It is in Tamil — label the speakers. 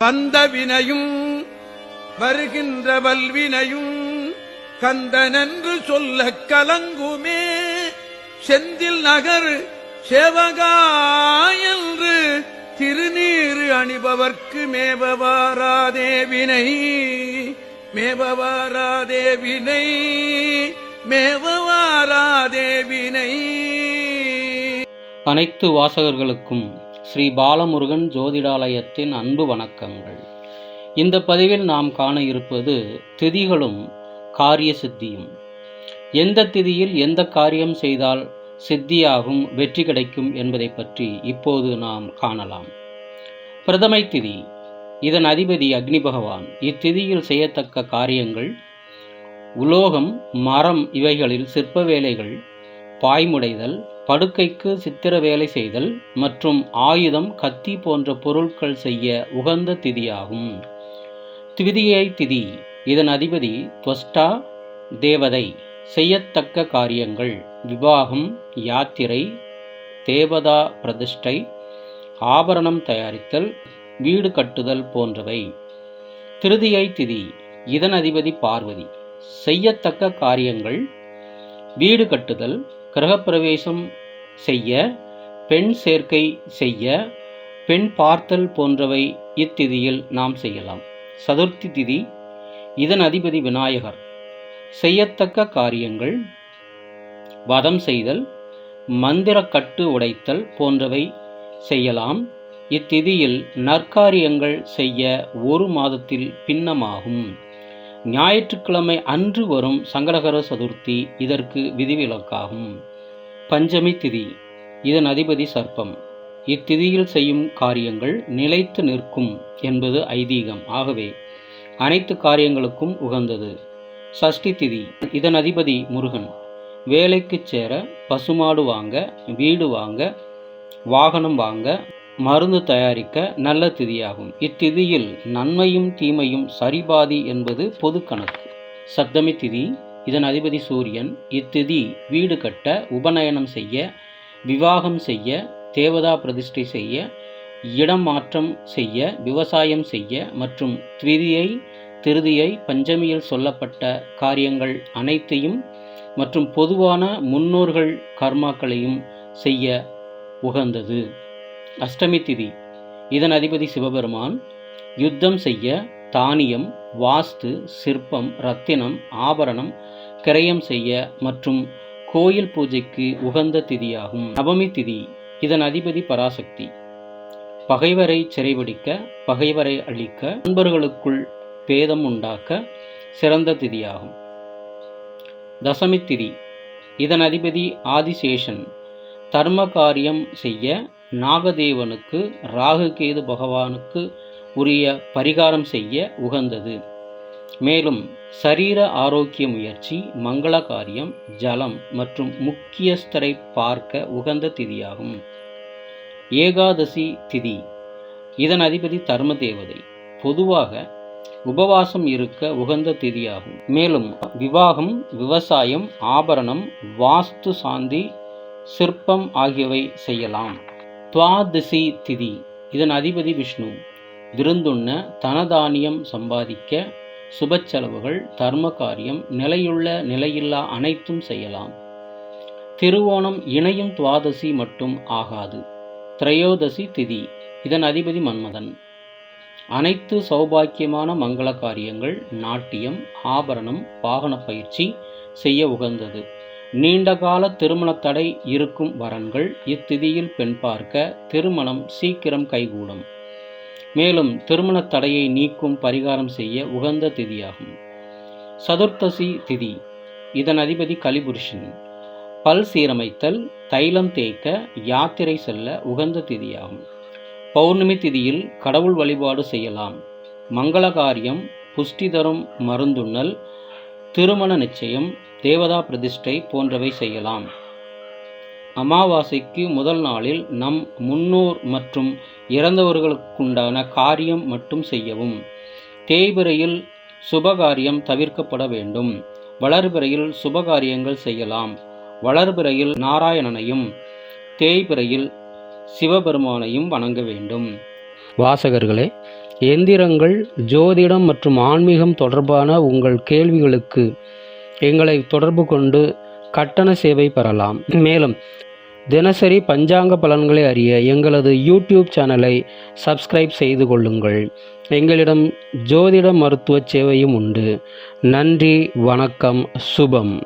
Speaker 1: வந்த வினையும் வருகின்ற வல்வினையும் கந்தனென்று சொல்ல கலங்குமே. செந்தில் நகர் சேவகாயன்று திருநீறு அணிபவர்க்கு மேபவாராதேவினை மேபவாராதேவினை மேபவாராதேவினை
Speaker 2: அனைத்து வாசகர்களுக்கும் ஸ்ரீ பாலமுருகன் ஜோதிடாலயத்தின் அன்பு வணக்கங்கள். இந்த பதிவில் நாம் காண இருப்பது திதிகளும் காரிய சித்தியும். எந்த திதியில் எந்த காரியம் செய்தால் சித்தியாகும் வெற்றி கிடைக்கும் என்பதை பற்றி இப்போது நாம் காணலாம். பிரதமை திதி. இதன் அதிபதி அக்னி பகவான். இத்திதியில் செய்யத்தக்க காரியங்கள் உலோகம் மரம் இவைகளில் சிற்ப வேலைகள் பாய்முடைதல் படுக்கைக்கு சித்திர வேலை செய்தல் மற்றும் ஆயுதம் கத்தி போன்ற பொருட்கள் செய்ய உகந்த திதியாகும். திவிதியை திதி. இதன் அதிபதி துவஷ்டா தேவதை. செய்யத்தக்க காரியங்கள். விவாகம் யாத்திரை தேவதா பிரதிஷ்டை ஆபரணம் தயாரித்தல் வீடு கட்டுதல் போன்றவை. திருதியை திதி. இதன் அதிபதி பார்வதி. செய்யத்தக்க காரியங்கள். வீடு கட்டுதல் கிரகப்பிரவேசம் செய்ய பெண் சேர்க்கை செய்ய பெண் பார்த்தல் போன்றவை இத்திதியில் நாம் செய்யலாம். சதுர்த்தி திதி இதன் அதிபதி விநாயகர். செய்யத்தக்க காரியங்கள் வதம் செய்தல் மந்திரக்கட்டு உடைத்தல் போன்றவை செய்யலாம். இத்திதியில் நற்காரியங்கள் செய்ய ஒரு மாதத்தில் பின்னமாகும். ஞாயிற்றுக்கிழமை அன்று வரும் சங்கடகர சதுர்த்தி இதற்கு விதிவிலக்காகும். பஞ்சமி திதி இதன் அதிபதி சர்ப்பம். இத்திதியில் செய்யும் காரியங்கள் நிலைத்து நிற்கும் என்பது ஐதீகம். ஆகவே அனைத்து காரியங்களுக்கும் உகந்தது. சஷ்டி திதி இதன் அதிபதி முருகன். வேலைக்குச் சேர பசுமாடு வாங்க வீடு வாங்க வாகனம் வாங்க மருந்து தயாரிக்க நல்ல திதியாகும். இத்திதியில் நன்மையும் தீமையும் சரிபாதி என்பது பொது கணக்கு. சப்தமி திதி இதன் அதிபதி சூரியன் இத்திதி வீடு கட்ட உபநயனம் செய்ய விவாகம் செய்ய தேவதா பிரதிஷ்டை செய்ய இடம் மாற்றம் செய்ய விவசாயம் செய்ய மற்றும் த்விதியை திருதியை பஞ்சமியில் சொல்லப்பட்ட காரியங்கள் அனைத்தையும் மற்றும் பொதுவான முன்னோர்கள் கர்மாக்களையும் செய்ய உகந்தது. அஷ்டமி திதி. இதன் அதிபதி சிவபெருமான் யுத்தம் செய்ய தானியம் வாஸ்து சிற்பம் ரத்தினம் ஆபரணம் கிரயம் செய்ய மற்றும் கோயில் பூஜைக்கு உகந்த திதியாகும். நவமி திதி. இதன் அதிபதி பராசக்தி. பகைவரை சிறைபிடிக்க பகைவரை அழிக்க நண்பர்களுக்குள் பேதம் உண்டாக்க சிறந்த திதியாகும். தசமி திதி. இதன் அதிபதி ஆதிசேஷன். தர்ம காரியம் செய்ய நாகதேவனுக்கு ராகுகேது பகவானுக்கு உரிய பரிகாரம் செய்ய உகந்தது. மேலும் சரீர ஆரோக்கிய முயற்சி மங்கள காரியம் ஜலம் மற்றும் முக்கியஸ்தரை பார்க்க உகந்த திதியாகும். ஏகாதசி திதி. இதன் அதிபதி தர்ம தேவதை பொதுவாக உபவாசம் இருக்க உகந்த திதியாகும். மேலும் விவாகம் விவசாயம் ஆபரணம் வாஸ்து சாந்தி சிற்பம் ஆகியவை செய்யலாம். துவாதசி திதி. இதன் அதிபதி விஷ்ணு. விருந்துண்ண தனதானியம் சம்பாதிக்க சுப செலவுகள் தர்ம காரியம் நிலையுள்ள நிலையில்லா அனைத்தும் செய்யலாம். திருவோணம் இணையும் துவாதசி மட்டும் ஆகாது. திரையோதசி திதி. இதன் அதிபதி மன்மதன். அனைத்து சௌபாக்கியமான மங்கள காரியங்கள் நாட்டியம் ஆபரணம் வாகன பயிற்சி செய்ய உகந்தது. நீண்டகால திருமண தடை இருக்கும் வரன்கள் இத்திதியில் பெண் பார்க்க திருமணம் சீக்கிரம் கைகூடும். மேலும் திருமண தடையை நீக்கும் பரிகாரம் செய்ய உகந்த திதியாகும். சதுர்த்தசி திதி இதன் அதிபதி கலிபுருஷன். பல் சீரமைத்தல் தைலம் தேய்க்க யாத்திரை செல்ல உகந்த திதியாகும். பௌர்ணமி திதியில் கடவுள் வழிபாடு செய்யலாம். மங்கள காரியம் புஷ்டி தரும் மருந்துண்ணல் திருமண நிச்சயம் தேவதா பிரதிஷ்டை போன்றவை செய்யலாம். அமாவாசைக்கு முதல் நாளில் நம் முன்னோர் மற்றும் இறந்தவர்களுக்குண்டான காரியம் மட்டும் செய்யவும். தேய்பிறையில் சுபகாரியம் தவிர்க்கப்பட வேண்டும். வளர்பிறையில் சுபகாரியங்கள் செய்யலாம். வளர்பிறையில் நாராயணனையும் தேய்பிறையில் சிவபெருமானையும் வணங்க வேண்டும். வாசகர்களே எந்திரங்கள் ஜோதிடம் மற்றும் ஆன்மீகம் தொடர்பான உங்கள் கேள்விகளுக்கு எங்களை தொடர்பு கொண்டு கட்டண சேவை பெறலாம். மேலும் தினசரி பஞ்சாங்க பலன்களை அறிய எங்களது யூடியூப் சேனலை சப்ஸ்கிரைப் செய்து கொள்ளுங்கள். எங்களிடம் ஜோதிட மருத்துவ சேவையும் உண்டு. நன்றி வணக்கம் சுபம்.